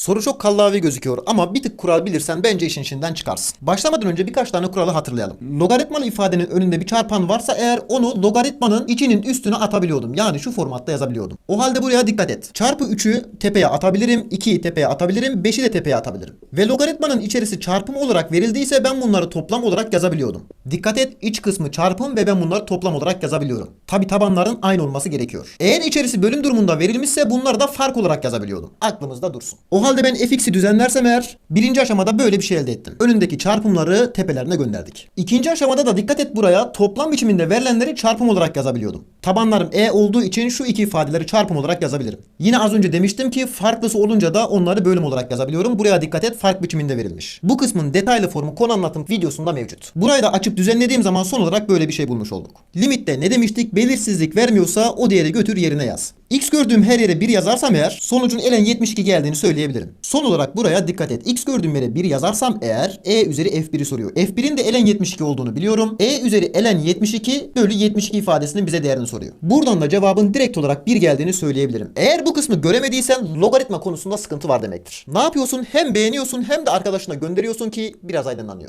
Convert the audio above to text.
Soru çok kallavi gözüküyor ama bir tık kural bilirsen bence işin içinden çıkarsın. Başlamadan önce birkaç tane kuralı hatırlayalım. Logaritmalı ifadenin önünde bir çarpan varsa eğer onu logaritmanın içinin üstüne atabiliyordum. Yani şu formatta yazabiliyordum. O halde buraya dikkat et. Çarpı 3'ü tepeye atabilirim, 2'yi tepeye atabilirim, 5'i de tepeye atabilirim. Ve logaritmanın içerisi çarpım olarak verildiyse ben bunları toplam olarak yazabiliyordum. Dikkat et iç kısmı çarpım ve ben bunları toplam olarak yazabiliyorum. Tabi tabanların aynı olması gerekiyor. Eğer içerisi bölüm durumunda verilmişse bunları da fark olarak yazabiliyordum. Aklımızda dursun. O halde ben fx'i düzenlersem eğer birinci aşamada böyle bir şey elde ettim. Önündeki çarpımları tepelerine gönderdik. İkinci aşamada da dikkat et buraya toplam biçiminde verilenleri çarpım olarak yazabiliyordum. Tabanlarım e olduğu için şu iki ifadeleri çarpım olarak yazabilirim. Yine az önce demiştim ki farklısı olunca da onları bölüm olarak yazabiliyorum. Buraya dikkat et fark biçiminde verilmiş. Bu kısmın detaylı formu konu anlatım videosunda mevcut. Burayı da açıp düzenlediğim zaman son olarak böyle bir şey bulmuş olduk. Limitte ne demiştik? Belirsizlik vermiyorsa o değeri götür yerine yaz. X gördüğüm her yere 1 yazarsam eğer sonucun elen 72 geldiğini söyleyebilirim. Son olarak buraya dikkat et. X gördüğüm yere 1 yazarsam eğer E üzeri F1'i soruyor. F1'in de elen 72 olduğunu biliyorum. E üzeri elen 72 bölü 72 ifadesinin bize değerini soruyor. Buradan da cevabın direkt olarak 1 geldiğini söyleyebilirim. Eğer bu kısmı göremediysen logaritma konusunda sıkıntı var demektir. Ne yapıyorsun? Hem beğeniyorsun hem de arkadaşına gönderiyorsun ki biraz aydınlanıyor.